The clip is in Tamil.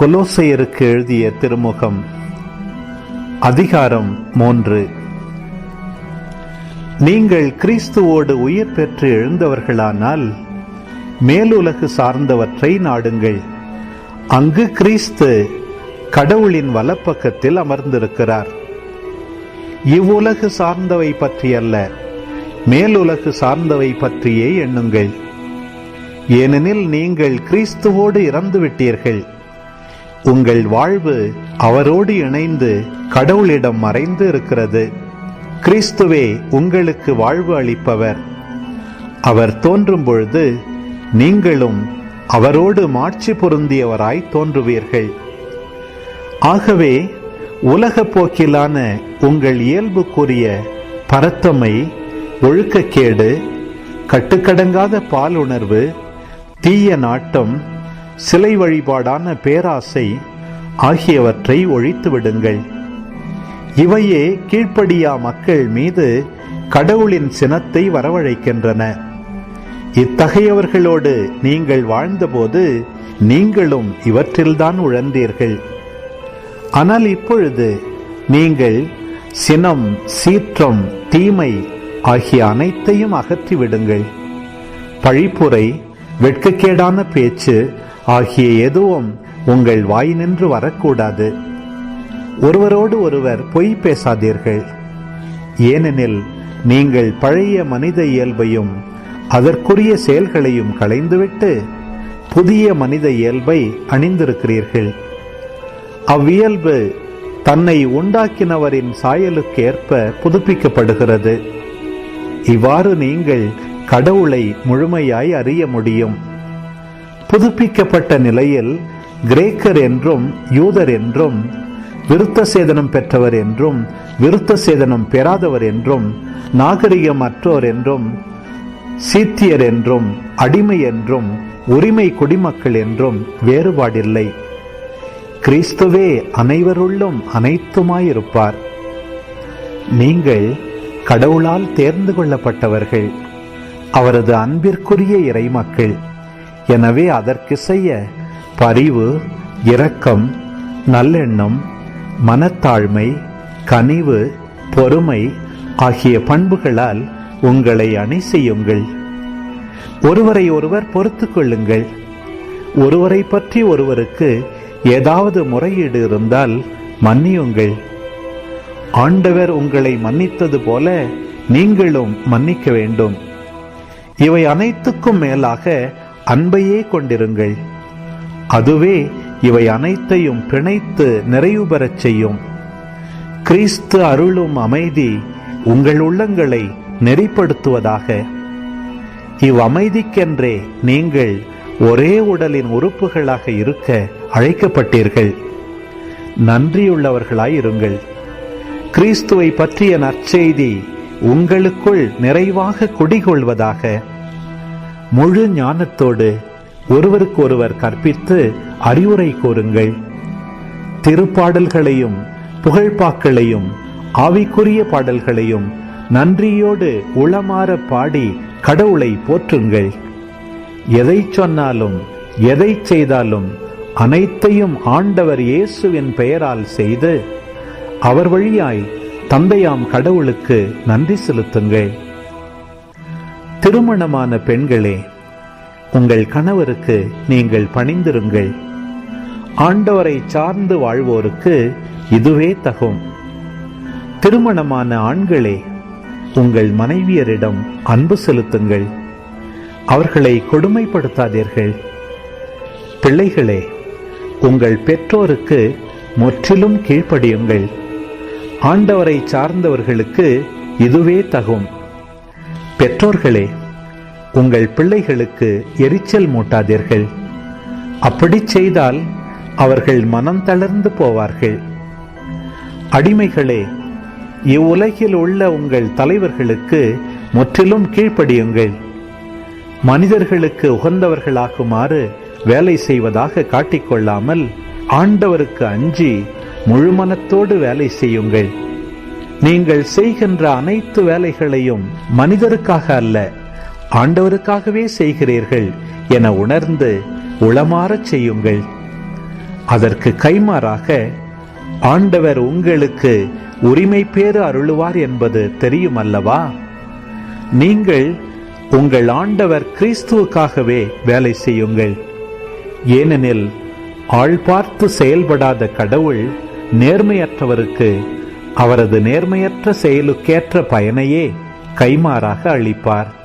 கொலோசையருக்கு எழுதிய திருமுகம் அதிகாரம் மூன்று. நீங்கள் கிறிஸ்துவோடு உயிர் பெற்று எழுந்தவர்களானால் மேலுலகு சார்ந்தவற்றை நாடுங்கள். அங்கு கிறிஸ்து கடவுளின் வலப்பக்கத்தில் அமர்ந்திருக்கிறார். இவ்வுலகு சார்ந்தவை பற்றியல்ல மேலுலகு சார்ந்தவை பற்றியே எண்ணுங்கள். ஏனெனில் நீங்கள் கிறிஸ்துவோடு இறந்து விட்டீர்கள் உங்கள் வாழ்வு அவரோடு இணைந்து கடவுளிடம் மறைந்து இருக்கிறது. கிறிஸ்துவே உங்களுக்கு வாழ்வு அளிப்பவர். அவர் தோன்றும் பொழுது நீங்களும் அவரோடு மாட்சி பொருந்தியவராய் தோன்றுவீர்கள். ஆகவே உலகப் போக்கிலான உங்கள் இயல்புக்குரிய பரத்தமை ஒழுக்கக்கேடு கட்டுக்கடங்காத பாலுணர்வு தீய நாட்டம் சிலை வழிபாடான பேராசை ஆகியவற்றை ஒழித்து விடுங்கள். இவையே கீழ்ப்படியா மக்கள் மீது கடவுளின் சினத்தை வரவழைக்கின்றன. இத்தகையவர்களோடு நீங்கள் வாழ்ந்தபோது நீங்களும் இவற்றில்தான் உழந்தீர்கள். ஆனால் இப்பொழுது நீங்கள் சினம் சீற்றம் தீமை ஆகிய அனைத்தையும் அகற்றிவிடுங்கள். பழிப்புரை வெட்கக்கேடான பேச்சு ஆகிய எதுவும் உங்கள் வாய் நின்று வரக்கூடாது. ஒருவரோடு ஒருவர் பொய் பேசாதீர்கள். ஏனெனில் நீங்கள் பழைய மனித இயல்பையும் அதற்குரிய செயல்களையும் களைந்துவிட்டு புதிய மனித இயல்பை அணிந்திருக்கிறீர்கள். அவ்வியல்பு தன்னை உண்டாக்கினவரின் சாயலுக்கேற்ப புதுப்பிக்கப்படுகிறது. இவ்வாறு நீங்கள் கடவுளை முழுமையாய் அறிய முடியும். புதுப்பிக்கப்பட்ட நிலையில் கிரேக்கர் என்றும் யூதர் என்றும் விருத்த சேதனம் பெற்றவர் என்றும் விருத்த சேதனம் பெறாதவர் என்றும் நாகரிகமற்றோர் என்றும் சீத்தியர் என்றும் அடிமை என்றும் உரிமை குடிமக்கள் என்றும் வேறுபாடில்லை. கிறிஸ்துவே அனைவருள்ளும் அனைத்துமாயிருப்பார். நீங்கள் கடவுளால் தேர்ந்து கொள்ளப்பட்டவர்கள். அவரது அன்பிற்குரிய இறைமக்கள். எனவே அதற்கு செய்ய பரிவு இரக்கம் நல்லெண்ணம் மனத்தாழ்மை கனிவு பொறுமை ஆகிய பண்புகளால் உங்களை அணி செய்யுங்கள் ஒருவரை ஒருவர் பொறுத்து கொள்ளுங்கள். ஒருவரை பற்றி ஒருவருக்கு ஏதாவது முறையீடு இருந்தால் மன்னியுங்கள். ஆண்டவர் உங்களை மன்னித்தது போல நீங்களும் மன்னிக்க வேண்டும். இவை அனைத்துக்கும் மேலாக அன்பையே கொண்டிருங்கள். அதுவே இவை அனைத்தையும் பிணைத்து நிறைவு பெறச் செய்யும். கிறிஸ்து அருளும் அமைதி உங்கள் உள்ளங்களை நெறிப்படுத்துவதாக. இவ்வமைதிக்கென்றே நீங்கள் ஒரே உடலின் உறுப்புகளாக இருக்க அழைக்கப்பட்டீர்கள். நன்றியுள்ளவர்களாயிருங்கள். கிறிஸ்துவை பற்றிய நற்செய்தி உங்களுக்குள் நிறைவாக குடிகொள்வதாக. முழு ஞானத்தோடு ஒருவருக்கொருவர் கற்பித்து அறிவுரை கூறுங்கள். திருப்பாடல்களையும் புகழ்பாக்களையும் ஆவிக்குரிய பாடல்களையும் நன்றியோடு உளமாற பாடி கடவுளை போற்றுங்கள். எதை சொன்னாலும் எதை செய்தாலும் அனைத்தையும் ஆண்டவர் இயேசுவின் பெயரால் செய்து அவர் வழியாய் தந்தையாம் கடவுளுக்கு நன்றி செலுத்துங்கள். திருமணமான பெண்களே உங்கள் கணவருக்கு நீங்கள் பணிந்திருங்கள். ஆண்டவரை சார்ந்து வாழ்வோருக்கு இதுவே தகும். திருமணமான ஆண்களே உங்கள் மனைவியரிடம் அன்பு செலுத்துங்கள். அவர்களை கொடுமைப்படுத்தாதீர்கள். பிள்ளைகளே உங்கள் பெற்றோருக்கு முற்றிலும் கீழ்ப்படியுங்கள். ஆண்டவரை சார்ந்தவர்களுக்கு இதுவே தகும். பெற்றோர்களே உங்கள் பிள்ளைகளுக்கு எரிச்சல் மூட்டாதீர்கள். அப்படி செய்தால் அவர்கள் மனம் தளர்ந்து போவார்கள். அடிமைகளே இவ்வுலகில் உள்ள உங்கள் தலைவர்களுக்கு முற்றிலும் கீழ்ப்படியுங்கள். மனிதர்களுக்கு உகந்தவர்களாகுமாறு வேலை செய்வதாக காட்டிக்கொள்ளாமல் ஆண்டவருக்கு அஞ்சி முழுமனத்தோடு வேலை செய்யுங்கள். நீங்கள் செய்கின்ற அனைத்து வேலைகளையும் மனிதருக்காக அல்ல ஆண்டவருக்காகவே செய்கிறீர்கள் என உணர்ந்து உளமாறச் செய்யுங்கள். அதற்கு கைமாறாக ஆண்டவர் உங்களுக்கு உரிமை பேறு அருளுவார் என்பது தெரியும் அல்லவா நீங்கள் உங்கள் ஆண்டவர் கிறிஸ்துவுக்காகவே வேலை செய்யுங்கள். ஏனெனில் ஆள் பார்த்து செயல்படாத கடவுள் நேர்மையற்றவருக்கு அவரது நேர்மையற்ற செயலுக்கேற்ற பயனையே கைமாறாக அளிப்பார்.